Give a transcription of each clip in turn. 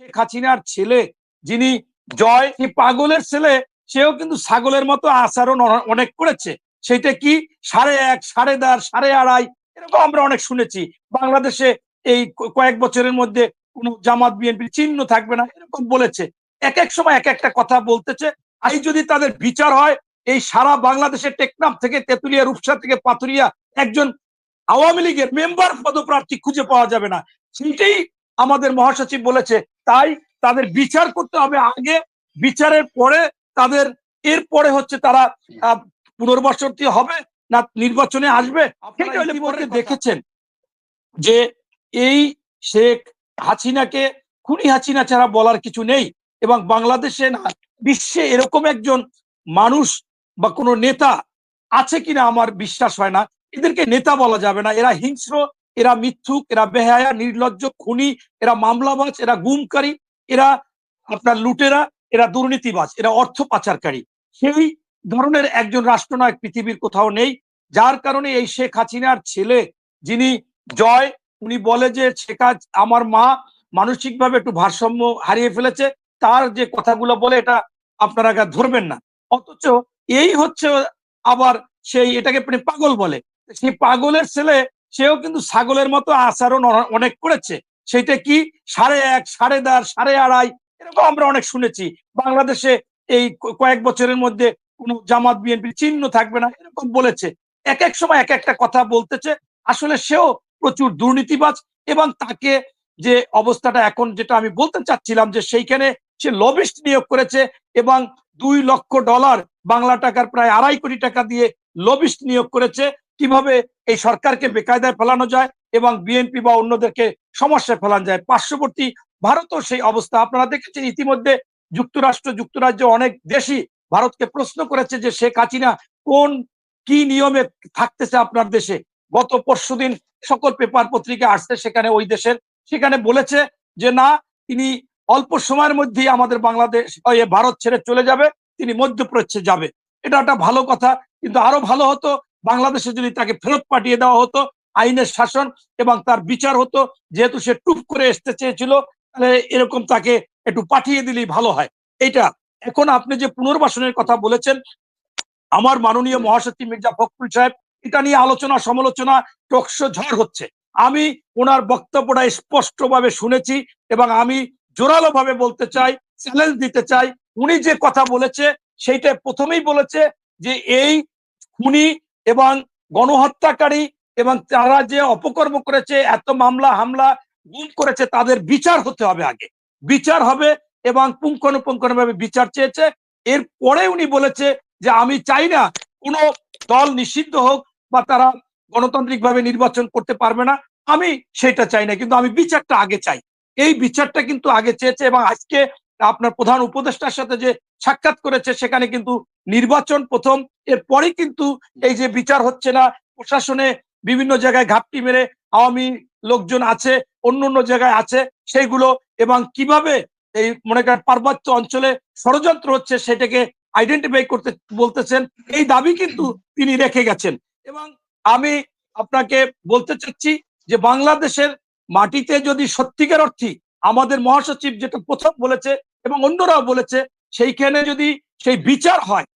শেখ হাসিনার ছেলে, যিনি জয় পাগলের ছেলে, সেও কিন্তু ছাগলের মতো আচরণ অনেক করেছে। সেটা কি? সাড়ে এক, সাড়ে দার সাড়ে আড়াই, এরকম আমরা অনেক শুনেছি। বাংলাদেশে এই কয়েক বছরের মধ্যে কোনো জামাত বিএনপির চিহ্ন থাকবে না, এরকম বলেছে। এক এক সময় এক একটা কথা বলতেছে। আই যদি তাদের বিচার হয়, এই সারা বাংলাদেশের টেকনাম থেকে তেতুলিয়া, রূপসা থেকে পাথুরিয়া একজন আওয়ামী লীগের মেম্বার পদপ্রার্থী খুঁজে পাওয়া যাবে না। সেইটাই আমাদের মহাসচিব বলেছে তাই তাদের বিচার করতে হবে আগে। বিচারের পরে তাদের এরপরে হচ্ছে তারা পুনর্বাসনটি হবে না নির্বাচনে আসবে। দেখেছেন যে এই শেখ হাসিনাকে খুনি হাসিনা ছাড়া বলার কিছু নেই। এবং বাংলাদেশে না বিশ্বে এরকম একজন মানুষ বা কোনো নেতা আছে কিনা আমার বিশ্বাস হয় না। এদেরকে নেতা বলা যাবে না এরা হিংস্র এরা মিথ্যুক, এরা বেহায়া, নির্লজ্জ, খুনি, এরা মামলাবাজ, এরা গুমকারী, এরা আপনার লুটেরা, এরা দুর্নীতিবাজ, এরা অর্থ পাচারকারী। সেই ধরনের একজন রাষ্ট্রনায়ক পৃথিবীর কোথাও নেই, যার কারণে এই শেখ হাসিনার ছেলে যিনি জয়, উনি বলে যে, শেখ আমার মা মানসিকভাবে একটু ভারসাম্য হারিয়ে ফেলেছে, তার যে কথাগুলো বলে, এটা আপনারা ধরবেন না। অথচ এই হচ্ছে আবার সেই এটাকে পাগল বলে। সেই পাগলের ছেলে সেও কিন্তু ছাগলের মতো আচরণ অনেক করেছে। সেটা কি? সাড়ে এক, সাড়ে দার সাড়ে আড়াই, এরকম আমরা অনেক শুনেছি। বাংলাদেশে এই কয়েক বছরের মধ্যে কোনো জামাত, বিএনপির চিহ্ন থাকবে না, এরকম বলেছে। এক এক সময় এক একটা কথা বলতেছে। আসলে সেও প্রচুর দুর্নীতিবাজ এবং তাকে যে অবস্থাটা এখন যেটা আমি বলতে চাচ্ছিলাম যে সেইখানে সে লবিস্ট নিয়োগ করেছে এবং দুই লক্ষ ডলার বাংলা টাকার প্রায় আড়াই কোটি টাকা দিয়ে লবিস্ট নিয়োগ করেছে। কীভাবে এই সরকারকে বেকায়দায় ফেলানো যায় এবং বিএনপি বা অন্যদেরকে সমস্যায় ফেলানো যায়? পার্শ্ববর্তী ভারতও সেই অবস্থা। আপনারা দেখেছেন ইতিমধ্যে যুক্তরাষ্ট্র, যুক্তরাজ্য অনেক দেশই ভারতকে প্রশ্ন করেছে যে শেখ হাসিনা কোন, কি নিয়মে থাকতেছে আপনার দেশে? গত পরশুদিন সকল পেপার পত্রিকা আসছে সেখানে ওই দেশের। সেখানে বলেছে যে না, তিনি অল্প সময়ের মধ্যেই আমাদের বাংলাদেশ ভারত ছেড়ে চলে যাবে, তিনি মধ্যপ্রাচ্যে যাবে। এটা একটা ভালো কথা, কিন্তু আরও ভালো হতো বাংলাদেশে যদি তাকে ফেরত পাঠিয়ে দেওয়া হতো, আইনের শাসন এবং তার বিচার হতো, যেহেতু সে টুপ করে আসতে চেয়েছিল, তাহলে এরকম তাকে একটু পাঠিয়ে দিলেই ভালো হয়। এটা এখন আপনি যে পুনর্বাসনের কথা বলেছেন, আমার মাননীয় মহাসচিব মির্জা ফখরুল সাহেব, এটা নিয়ে আলোচনা সমালোচনা টকশো ঝড় হচ্ছে। আমি ওনার বক্তব্যটা স্পষ্টভাবে শুনেছি এবং আমি জোরালো ভাবে বলতে চাই, চ্যালেঞ্জ দিতে চাই। উনি যে কথা বলেছে, সেইটা প্রথমেই বলেছে যে এই খুনি এবং গণহত্যাকারী এবং তারা যে অপকর্ম করেছে, এত মামলা, হামলা, গুম করেছে, তাদের বিচার হতে হবে আগে। বিচার হবে এবং পুঙ্খানুপুঙ্খানুভাবে বিচার চেয়েছে। এরপরে উনি বলেছে যে, আমি চাই না কোনো দল নিষিদ্ধ হোক বা তারা গণতান্ত্রিক ভাবে নির্বাচন করতে পারবে না। আমি সেটা চাই না, কিন্তু আমি বিচারটা আগে চাই। এই বিচারটা কিন্তু আগে চেয়েছে এবং আজকে আপনার প্রধান উপদেষ্টার সাথে যে সাক্ষাৎ করেছে, সেখানে কিন্তু নির্বাচন প্রথম এরপরে কিন্তু এই যে বিচার হচ্ছে না, প্রশাসনে বিভিন্ন জায়গায় ঘাপটি মেরে আওয়ামী লোকজন আছে, অন্য অন্য জায়গায় আছে, সেইগুলো এবং কীভাবে এই মনে করেন পার্বত্য অঞ্চলে ষড়যন্ত্র হচ্ছে সেটাকে আইডেন্টিফাই করতে, বলতেছেন, এই দাবি কিন্তু তিনি রেখে গেছেন। এবং আমি আপনাকে বলতে চাচ্ছি যে বাংলাদেশের মাটিতে যদি সত্যিকার অর্থে আমাদের মহাসচিব যেটা প্রথম বলেছে এবং অন্যরাও বলেছে, সেইখানে যদি সেই বিচার হয়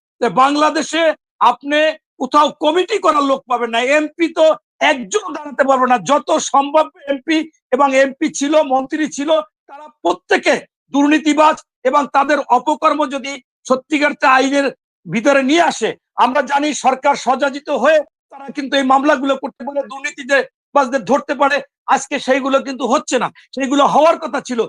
বাংলাদেশে আপনি কোথাও কমিটি করার লোক পাবেন না। এমপি তো একজন দাঁড়াতে পারবে না। যত সম্ভব এমপি এবং এমপি ছিল, মন্ত্রী ছিল, তারা প্রত্যেকে দুর্নীতিবাজ এবং তাদের অপকর্ম যদি সত্যিকার আইনের ভিতরে নিয়ে আসে, আমরা জানি সরকার সজাজিত হয়ে তারা কিন্তু এই মামলাগুলো করতে পারে দুর্নীতিতে ধরতে পারে। আজকে সেইগুলো কিন্তু হচ্ছে না। সেইগুলো হওয়ার কথা ছিল।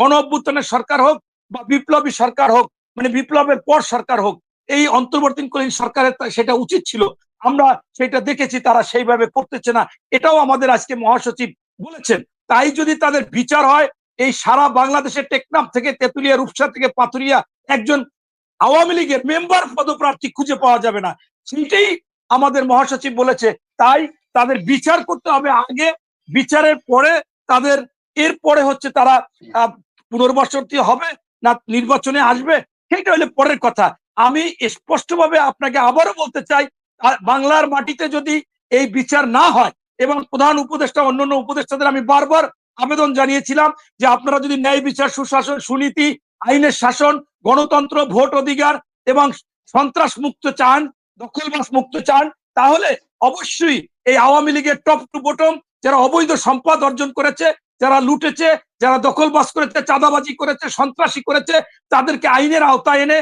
গণ অভ্যুত্থানের সরকার হোক বা বিপ্লবী সরকার হোক মানে বিপ্লবের পর সরকার হোক এই অন্তর্বর্তীকালীন সরকারের সেটা উচিত ছিল। আমরা সেটা দেখেছি, তারা সেইভাবে করতেছে না। এটাও আমাদের আজকে মহাসচিব বলেছেন। তাই যদি তাদের বিচার হয়, এই সারা বাংলাদেশের টেকনাফ থেকে, তেতুলিয়া, রূপসা থেকে, পাথুরিয়া একজন আওয়ামী লীগের মেম্বার পদপ্রার্থী খুঁজে পাওয়া যাবে না। সেইটাই আমাদের মহাসচিব বলেছে। তাই তাদের বিচার করতে হবে আগে। বিচারের পরে তাদের, এরপরে হচ্ছে তারা পুনর্বাসনটি হবে না, নির্বাচনে আসবে। সেটা হলে পরের কথা। আমি স্পষ্টভাবে আপনাকে আবারও বলতে চাই বাংলার মাটিতে যদি এই বিচার না হয় এবং প্রধান উপদেষ্টা অন্যান্য উপদেষ্টাদের আমি বারবার আবেদন জানিয়েছিলাম যে আপনারা যদি ন্যায় বিচার, সুশাসন, সুনীতি, আইনের শাসন, গণতন্ত্র, ভোট অধিকার এবং সন্ত্রাস মুক্ত চান দখলবাস মুক্ত চান, তাহলে অবশ্যই এই আওয়ামী লীগের টপ টু বটম যারা অবৈধ সম্পদ অর্জন করেছে, যারা লুটেছে, যারা দখলবাস করেছে, চাঁদাবাজি করেছে, সন্ত্রাসী করেছে, তাদেরকে আইনের আওতায় এনে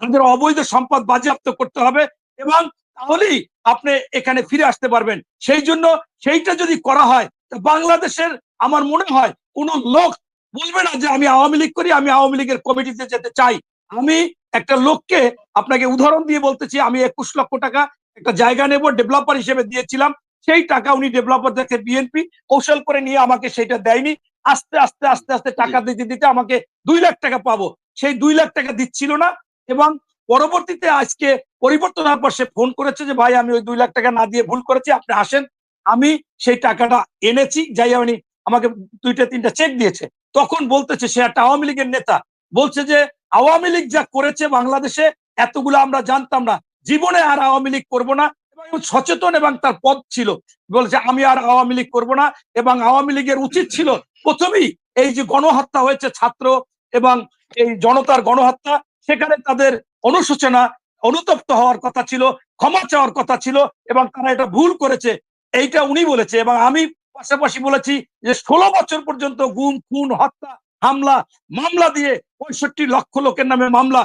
তাদের অবৈধ সম্পদ বাজেয়াপ্ত করতে হবে এবং তাহলেই আপনি এখানে ফিরে আসতে পারবেন। সেই জন্য সেইটা যদি করা হয় তা বাংলাদেশের আমার মনে হয় কোন লোক বলবে না যে আমি আওয়ামী লীগ করি আমি আওয়ামী লীগের কমিটিতে যেতে চাই। আমি একটা লোককে আপনাকে উদাহরণ দিয়ে বলতেছি আমি একুশ লক্ষ টাকা একটা জায়গা নেব ডেভেলপার হিসেবে দিয়েছিলাম। সেই টাকা উনি ডেভেলপার দেখে বিএনপি কৌশল করে নিয়ে আমাকে সেটা দেয়নি। আস্তে আস্তে আস্তে আস্তে টাকা দিতে দিতে আমাকে দুই লাখ টাকা পাবো। সেই দুই লাখ টাকা দিচ্ছিল না। এবং পরবর্তীতে আজকে পরিবর্তন হওয়ার পর সে ফোন করেছে যে, ভাই, আমি ওই দুই লাখ টাকা না দিয়ে ভুল করেছি, আপনি আসেন। আমি সেই টাকাটা এনেছি। যাই আমি আমাকে দুইটা, তিনটা চেক দিয়েছে। তখন বলতেছে, সে একটা আওয়ামী লীগের নেতা, বলছে যে, আওয়ামী লীগ যা করেছে বাংলাদেশে, এতগুলো আমরা জানতাম না। জীবনে আর আওয়ামী লীগ করব না। এবং সচেতন এবং তার পদ ছিল। বলছে, আমি আর আওয়ামী লীগ করব না। এবং আওয়ামী লীগের উচিত ছিল প্রথমেই এই যে গণহত্যা হয়েছে ছাত্র এবং এই জনতার গণহত্যা সেখানে তাদের অনুশোচনা অনুতপ্ত হওয়ার কথা ছিল, ক্ষমা চাওয়ার কথা ছিল এবং তারা এটা ভুল করেছে। এইটা উনি বলেছে এবং আমি পাশাপাশি বলেছি যে, ষোলো বছর পর্যন্ত গুম, খুন, হত্যা, হামলা, মামলা দিয়ে পঁয়ষট্টি লক্ষ লোকের নামে মামলা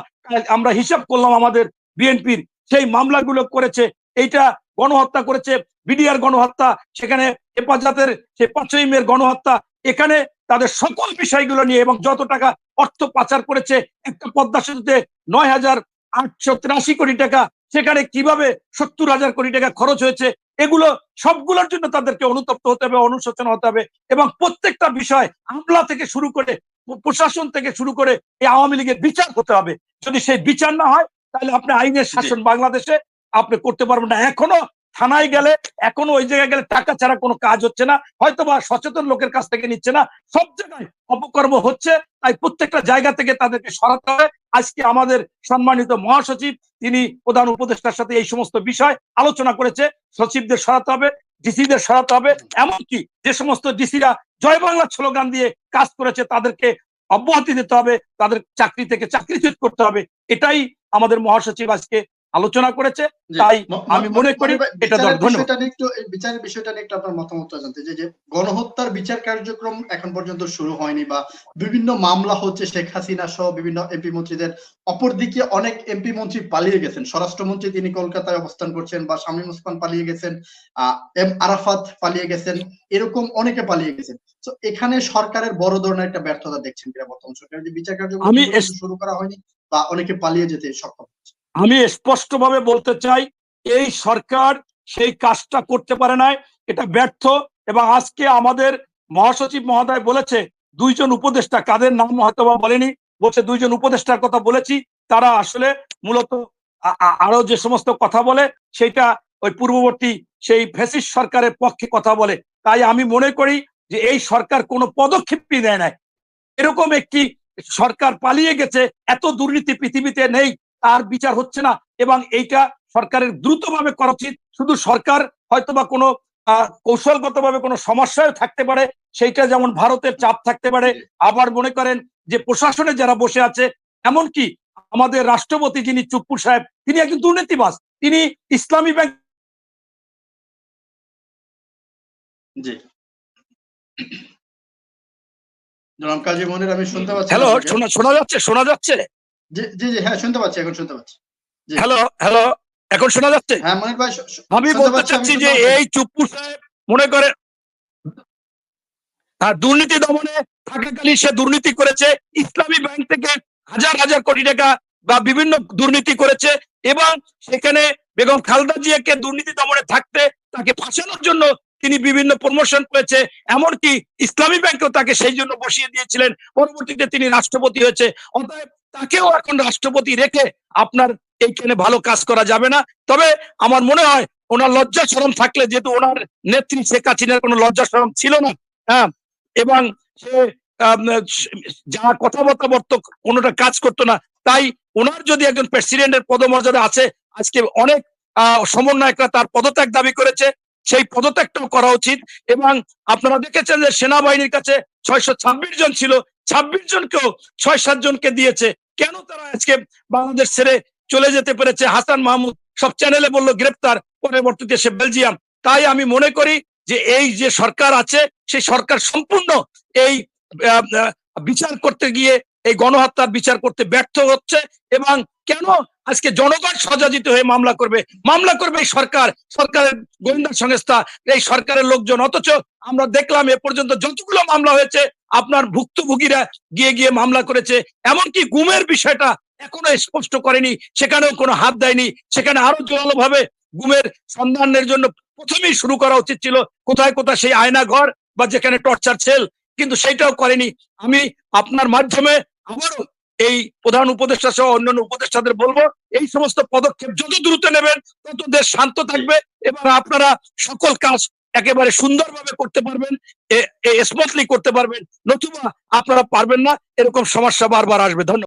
আমরা হিসাব করলাম আমাদের বিএনপির। সেই মামলাগুলো করেছে, এইটা গণহত্যা করেছে, বিডিআর গণহত্যা, সেখানে হেফাজতের, সে পাঁচই মেয়ের গণহত্যা, এখানে তাদের সকল বিষয়গুলো নিয়ে এবং যত টাকা অর্থ পাচার করেছে একটা পদ্মা সেতুতে নয় হাজার আটশো তিরাশি কোটি টাকা সেখানে কীভাবে সত্তর হাজার কোটি টাকা খরচ হয়েছে এগুলো সবগুলোর জন্য তাদেরকে অনুতপ্ত হতে হবে অনুশোচনা হতে হবে এবং প্রত্যেকটা বিষয় আমলা থেকে শুরু করে প্রশাসন থেকে শুরু করে এই আওয়ামী লীগের বিচার হতে হবে। যদি সেই বিচার না হয় তাহলে আপনি আইনের শাসন বাংলাদেশে আপনি করতে পারবেন না। এখনও থানায় গেলে এখনও ওই জায়গায় গেলে টাকা ছাড়া কোনো কাজ হচ্ছে না হয়তো বা সচেতন লোকের কাছ থেকে নিচ্ছে না, সব জায়গায় অপকর্ম হচ্ছে, তাই প্রত্যেকটা জায়গা থেকে তাদেরকে সরাতে হবে। আজকে আমাদের সম্মানিত মহাসচিব, তিনি প্রধান উপদেষ্টার সাথে এই সমস্ত বিষয় আলোচনা করেছে, সচিবদের সরাতে হবে, ডিসিদের সরাতে হবে, এমনকি যে সমস্ত ডিসিরা জয় বাংলা স্লোগান দিয়ে কাজ করেছে, তাদেরকে অব্যাহতি দিতে হবে, তাদের চাকরি থেকে চাকরিচ্যুত করতে হবে, এটাই আমাদের মহাসচিব আজকে আলোচনা করেছে তাই আমি মনে করি এটা ধন্যবাদ একটু বিচারের বিষয়টা নিয়ে একটু আপনার মতামত জানতে যে যে গণহত্যার বিচার কার্যক্রম এখন পর্যন্ত শুরু হয়নি বা বিভিন্ন মামলা হচ্ছে শেখ হাসিনা সহ বিভিন্ন এমপি মন্ত্রীদের অপরদিকে অনেক এমপি মন্ত্রী পালিয়ে গেছেন। স্বরাষ্ট্রমন্ত্রী তিনি কলকাতায় অবস্থান করছেন বা শামীম ওসমান পালিয়ে গেছেন আহ এম আরাফাত পালিয়ে গেছেন এরকম অনেকে পালিয়ে গেছেন। তো এখানে সরকারের বড় ধরনের একটা ব্যর্থতা দেখছেন কিনা বর্তমান সরকার যে বিচার কার্যক্রম শুরু করা হয়নি বা অনেকে পালিয়ে যেতে সক্ষম হচ্ছে আমি স্পষ্টভাবে বলতে চাই, এই সরকার সেই কাজটা করতে পারে নাই, এটা ব্যর্থ এবং আজকে আমাদের মহাসচিব মহোদয় বলেছে, দুইজন উপদেষ্টা, কাদের নাম হয়তো বা বলেনি, বলছে দুইজন উপদেষ্টার কথা বলেছি, তারা আসলে মূলত আরও যে সমস্ত কথা বলে সেটা ওই পূর্ববর্তী সেই ফেসিস সরকারের পক্ষে কথা বলে। তাই আমি মনে করি যে এই সরকার কোনো পদক্ষেপই দেয় নাই। এরকম একটি সরকার পালিয়ে গেছে, এত দুর্নীতি পৃথিবীতে নেই তার বিচার হচ্ছে না এবং এইটা সরকারের দ্রুতভাবে করা উচিত। শুধু সরকার হয়তোবা কোনো কৌশলগতভাবে কোনো সমস্যায় থাকতে পারে সেইটা যেমন ভারতের চাপ থাকতে পারে আবার মনে করেন যে প্রশাসনে যারা বসে আছে এমনকি আমাদের রাষ্ট্রপতি যিনি চুপ্পুর সাহেব তিনি একজন দুর্নীতিবাস তিনি ইসলামী ব্যাংক জি। জনাব কাজী মনির আমি শুনতে পাচ্ছি হ্যালো শোনা যাচ্ছে শোনা যাচ্ছে? জি জি হ্যাঁ শুনতে পাচ্ছি এখন শুনতে পাচ্ছি। হ্যালো হ্যালো এখন শোনা যাচ্ছে? হ্যাঁ মনির ভাই আমি বলতে চাচ্ছি যে এই চুপ্পু সাহেব মনে করে দুর্নীতি দমনে থাকাকালীন সে দুর্নীতি করেছে ইসলামী ব্যাংক থেকে হাজার হাজার কোটি টাকা বা বিভিন্ন দুর্নীতি করেছে এবং সেখানে বেগম খালদা জিয়াকে দুর্নীতি দমনে থাকতে তাকে ফাঁসানোর জন্য তিনি বিভিন্ন প্রমোশন করেছে এমনকি ইসলামী ব্যাংকেও তাকে সেই জন্য বসিয়ে দিয়েছিলেন। পরবর্তীতে তিনি রাষ্ট্রপতি হয়েছে। অতএব তাকেও এখন রাষ্ট্রপতি রেখে আপনার এইখানে ভালো কাজ করা যাবে না। তবে আমার মনে হয় ওনার লজ্জা সরম থাকলে, যেহেতু ওনার নেত্রী শেখ হাসিনার কোনো লজ্জা সরম ছিল না হ্যাঁ এবং সে যা কথাবার্তা বর্ত কোনোটা কাজ করতো না, তাই ওনার যদি একজন প্রেসিডেন্টের পদমর্যাদা আছে, আজকে অনেক সমন্বয়করা তার পদত্যাগ দাবি করেছে। সেই পদত্যাগটাও করা উচিত এবং আপনারা দেখেছেন যে সেনাবাহিনীর কাছে ছয়শো ছাব্বিশ জন ছিল। ছাব্বিশ জনকেও ছয়, সাত জনকে দিয়েছে। কেন তারা আজকে বাংলাদেশ ছেড়ে চলে যেতে পেরেছে? হাসান মাহমুদ সব চ্যানেলে বলল, গ্রেপ্তার, পরবর্তীতে সে বেলজিয়াম। তাই আমি মনে করি যে এই যে সরকার আছে, সেই সরকার সম্পূর্ণ এই বিচার করতে গিয়ে, এই গণহত্যার বিচার করতে ব্যর্থ হচ্ছে এবং কেন আজকে জনগণ সজাজিত হয়ে মামলা করবে। মামলা করবে এই সরকার। সরকারের গোয়েন্দা সংস্থা, এই সরকারের লোকজন। অথচ আমরা দেখলাম এ পর্যন্ত যতগুলো মামলা হয়েছে, আপনার ভুক্তভোগীরা গিয়ে গিয়ে মামলা করেছে। এমনকি গুমের বিষয়টা এখনও স্পষ্ট করেনি। সেখানেও কোনো হাত দেয়নি। সেখানে আরও জোরালো ভাবে গুমের সন্ধানের জন্য প্রথমেই শুরু করা উচিত ছিল, কোথায় কোথায় সেই আয়না ঘর বা যেখানে টর্চার সেল। কিন্তু সেটাও করেনি। আমি আপনার মাধ্যমে আবারও এই প্রধান উপদেষ্টা সহ অন্যান্য উপদেষ্টাদের বলব, এই সমস্ত পদক্ষেপ যত দ্রুত নেবেন, তত দেশ শান্ত থাকবে এবং আপনারা সকল কাজ একেবারে সুন্দরভাবে করতে পারবেন স্মুথলি করতে পারবেন, নতুবা আপনারা পারবেন না, এরকম সমস্যা বারবার আসবে। ধন্যবাদ।